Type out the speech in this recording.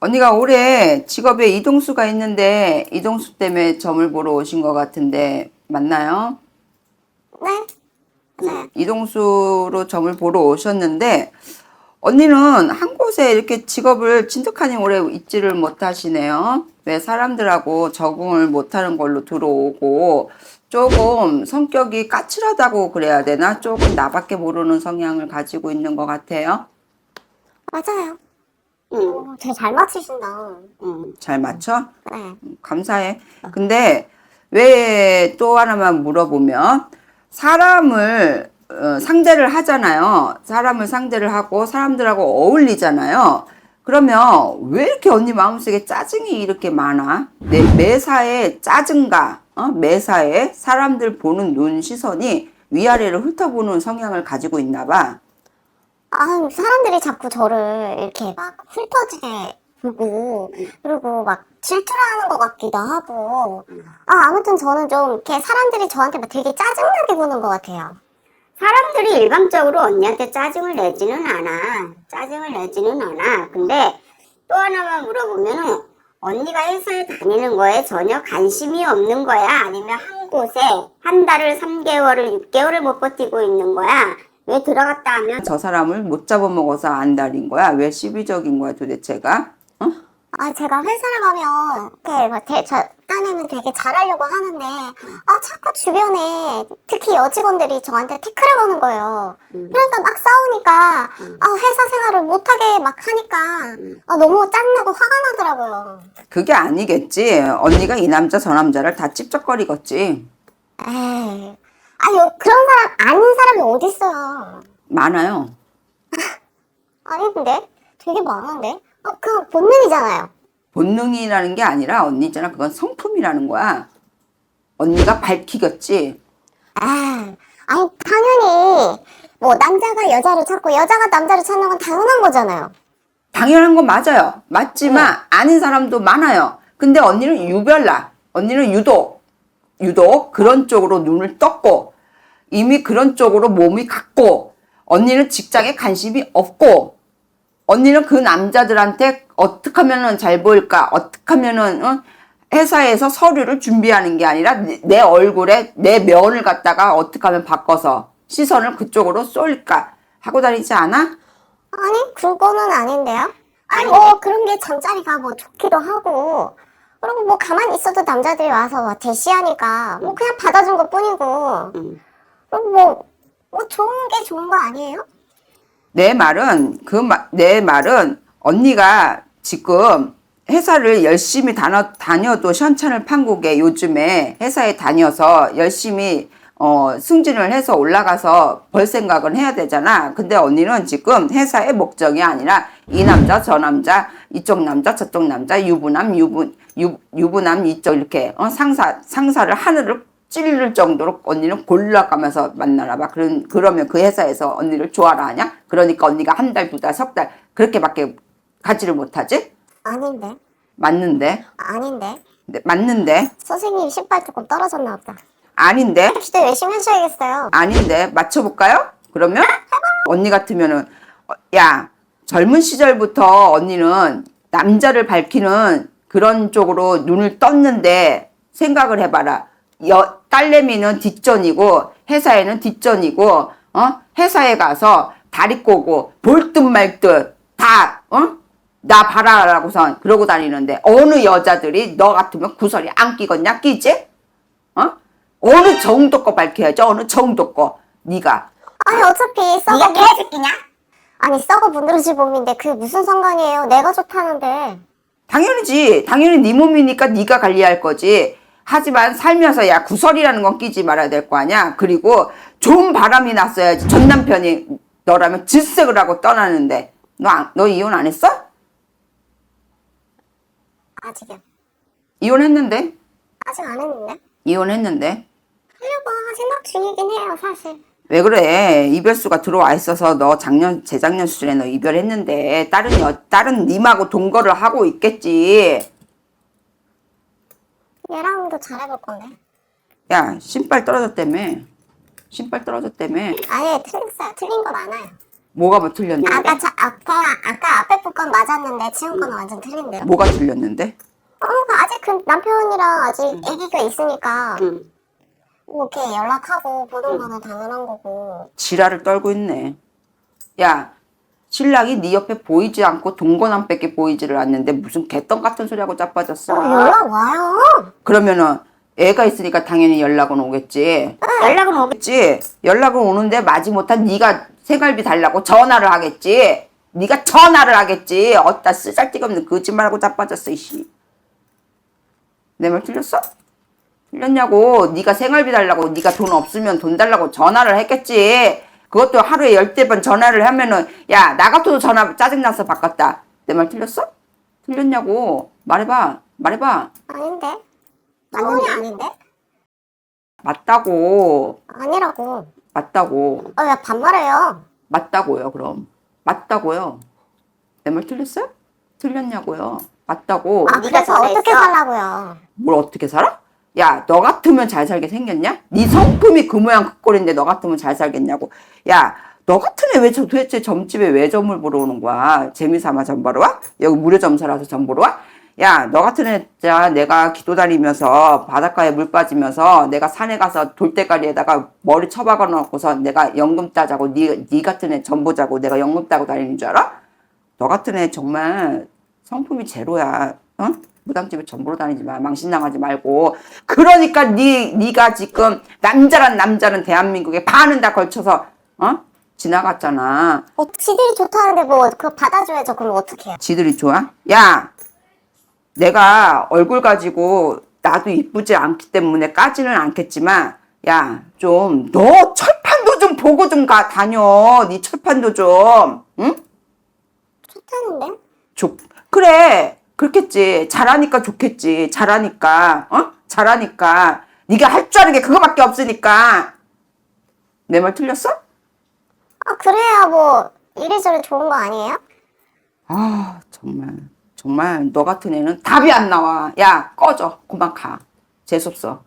언니가 올해 직업에 이동수가 있는데 이동수 때문에 점을 보러 오신 것 같은데 맞나요? 네? 네. 이동수로 점을 보러 오셨는데 언니는 한 곳에 이렇게 직업을 진득하니 오래 있지를 못하시네요. 왜 사람들하고 적응을 못하는 걸로 들어오고 조금 성격이 까칠하다고 그래야 되나? 조금 나밖에 모르는 성향을 가지고 있는 것 같아요. 맞아요. 응, 오, 되게 잘 맞추신다. 응. 잘 맞춰? 네. 감사해. 근데 왜 또 하나만 물어보면 사람을 어, 상대를 하잖아요. 사람을 상대를 하고 사람들하고 어울리잖아요. 그러면 왜 이렇게 언니 마음속에 짜증이 이렇게 많아? 내 매사에 짜증과 어? 매사에 사람들 보는 눈 시선이 위아래를 훑어보는 성향을 가지고 있나 봐. 아, 사람들이 자꾸 저를 이렇게 막 훑어지게 보고, 그리고 막 질투하는 것 같기도 하고. 아, 아무튼 저는 좀 이렇게 사람들이 저한테 막 되게 짜증나게 보는 것 같아요. 사람들이 일방적으로 언니한테 짜증을 내지는 않아. 짜증을 내지는 않아. 근데 또 하나만 물어보면은 언니가 회사에 다니는 거에 전혀 관심이 없는 거야? 아니면 한 곳에 한 달을 3개월을 6개월을 못 버티고 있는 거야? 왜 들어갔다 하면 저 사람을 못 잡아먹어서 안달인 거야? 왜 시비적인 거야 도대체가? 어? 아, 제가 회사를 가면, 이렇게, 막 대, 저, 딴에는 되게 잘하려고 하는데, 아, 자꾸 주변에, 특히 여직원들이 저한테 태클을 거는 거예요. 그러니까 막 싸우니까, 아, 회사 생활을 못하게 막 하니까, 아, 너무 짠나고 화가 나더라고요. 그게 아니겠지. 언니가 이 남자 저 남자를 다 찝쩍거리겠지. 에이, 아니, 그런 사람, 아는 사람이 어딨어요. 많아요. 아닌데? 되게 많은데? 어, 그거 본능이잖아요. 본능이라는 게 아니라 언니 있잖아. 그건 성품이라는 거야. 언니가 밝히겠지. 아, 아니, 당연히, 뭐, 남자가 여자를 찾고, 여자가 남자를 찾는 건 당연한 거잖아요. 당연한 건 맞아요. 맞지만 아닌 사람도 많아요. 근데 언니는 유별나. 언니는 유독 유독 그런 쪽으로 눈을 떴고 이미 그런 쪽으로 몸이 갔고 언니는 직장에 관심이 없고 언니는 그 남자들한테 어떻게 하면은 잘 보일까? 어떻게 하면은 어? 회사에서 서류를 준비하는 게 아니라 내, 내 얼굴에 내 면을 갖다가 어떻게 하면 바꿔서 시선을 그쪽으로 쏠까 하고 다니지 않아? 아니, 그거는 아닌데요? 아니, 뭐, 그런 게 잠자리가 뭐 좋기도 하고, 그리고 뭐 가만히 있어도 남자들이 와서 막 대시하니까, 뭐 그냥 받아준 것 뿐이고, 그리고 뭐, 뭐 좋은 게 좋은 거 아니에요? 내 말은 그 내 말은 언니가 지금 회사를 열심히 다녀, 다녀도 현찬을 판국에 요즘에 회사에 다녀서 열심히 어, 승진을 해서 올라가서 벌 생각은 해야 되잖아. 근데 언니는 지금 회사의 목적이 아니라 이 남자, 저 남자, 이쪽 남자, 저쪽 남자, 유부남, 유부, 유, 유부남, 이쪽 이렇게 어, 상사, 상사를 하늘을 찔릴 정도로 언니는 골라가면서 만나나 봐. 그런, 그러면 그 회사에서 언니를 좋아라 하냐? 그러니까 언니가 한 달, 두 달, 석 달, 그렇게밖에 가지를 못하지? 아닌데? 맞는데? 아닌데? 네, 맞는데? 선생님 신발 조금 떨어졌나 보다. 아닌데? 기대 열심히 하셔야겠어요. 아닌데? 맞춰볼까요? 그러면? 언니 같으면은, 어, 야, 젊은 시절부터 언니는 남자를 밝히는 그런 쪽으로 눈을 떴는데 생각을 해봐라. 여, 딸내미는 뒷전이고, 회사에는 뒷전이고, 어? 회사에 가서 다리 꼬고, 볼 듯 말 듯, 다, 어? 나 봐라라고선 그러고 다니는데, 어느 여자들이 너 같으면 구설이 안 끼겠냐? 끼지? 어? 어느 정도 거 밝혀야죠. 어느 정도 거. 네가 아니, 어차피 썩어. 네가 개새끼냐? 아니, 썩어 문드러지 몸인데 그게 무슨 상관이에요? 내가 좋다는데. 당연히지. 당연히 네 몸이니까 네가 관리할 거지. 하지만 살면서 야 구설이라는 건 끼지 말아야 될 거 아니야. 그리고 좋은 바람이 났어야지. 전 남편이 너라면 질색을 하고 떠나는데 너, 안- 너 이혼 안 했어? 아직이요. 이혼했는데? 아직 안 했는데? 이혼했는데? 하려고 생각 중이긴 해요, 사실. 왜 그래? 이별수가 들어와 있어서 너 작년 재작년 수준에 너 이별했는데 다른 여 다른 님하고 동거를 하고 있겠지. 얘랑도 잘해볼 건데. 야 신발 떨어졌다며. 신발 떨어졌다며. 아니, 틀렸어요. 틀린 거 많아요. 뭐가 뭐 틀렸는데? 아까 차, 아까 아까 앞에 건 맞았는데 지금 거는 완전 틀린데요. 뭐가 틀렸는데? 어, 아직 그 남편이랑 아직 아기가 있으니까 응. 뭐 이렇게 연락하고 보는 거는 당연한 거고. 지랄을 떨고 있네. 야, 신랑이 네 옆에 보이지 않고 동거남밖에 보이지를 않는데 무슨 개떡 같은 소리하고 어, 자빠졌어. 연락 와요. 그러면은 애가 있으니까 당연히 연락은 오겠지. 연락은 오겠 겠지. 연락은 오는데 마지못한 네가 생활비 달라고 전화를 하겠지. 네가 전화를 하겠지. 어따 쓰잘데없는 거짓말하고 자빠졌어 이씨. 내 말 틀렸어? 틀렸냐고. 네가 생활비 달라고 네가 돈 없으면 돈 달라고 전화를 했겠지. 그것도 하루에 열대 번 전화를 하면은 야 나 같아도 전화 짜증나서 바꿨다. 내 말 틀렸어? 틀렸냐고. 말해봐. 말해봐. 아닌데. 맞는데 아닌데? 맞다고. 아니라고. 맞다고. 어, 왜 반말해요? 맞다고요, 그럼. 맞다고요. 내 말 틀렸어요? 틀렸냐고요. 맞다고. 아, 그래서 어떻게? 살라고요? 뭘 어떻게 살아? 야, 너 같으면 잘 살게 생겼냐? 네 성품이 그 모양 그 꼴인데 너 같으면 잘 살겠냐고. 야, 너 같은 애왜저 도대체 점집에 왜 점을 보러 오는 거야? 재미삼아 점 보러 와? 여기 무료 점사라서 점 보러 와? 야, 너 같은 애 진짜 내가 기도 다니면서 바닷가에 물 빠지면서 내가 산에 가서 돌대가리에다가 머리 처박아 놓고서 내가 연금 따자고 네, 네 같은 애 점 보자고 내가 연금 따고 다니는 줄 알아? 너 같은 애 정말 성품이 제로야. 어? 무당집에 점 보러 다니지 마. 망신 당하지 말고. 그러니까 네 네가 지금 남자란 남자는 대한민국에 반은 다 걸쳐서 어? 지나갔잖아. 뭐 지들이 좋다는데 뭐 그거 받아줘야죠. 그럼 어떡해요? 지들이 좋아? 야, 내가 얼굴 가지고 나도 이쁘지 않기 때문에 까지는 않겠지만, 야, 좀 너 철판도 좀 보고 좀 가 다녀. 네 철판도 좀, 응? 좋다는데? 좋 그래 그렇겠지. 잘하니까 좋겠지. 잘하니까 어? 잘하니까. 네가 할 줄 아는 게 그거밖에 없으니까. 내 말 틀렸어? 아, 그래야 뭐 이래저래 좋은 거 아니에요? 아 정말. 정말 너 같은 애는 답이 안 나와. 야 꺼져. 그만 가. 재수없어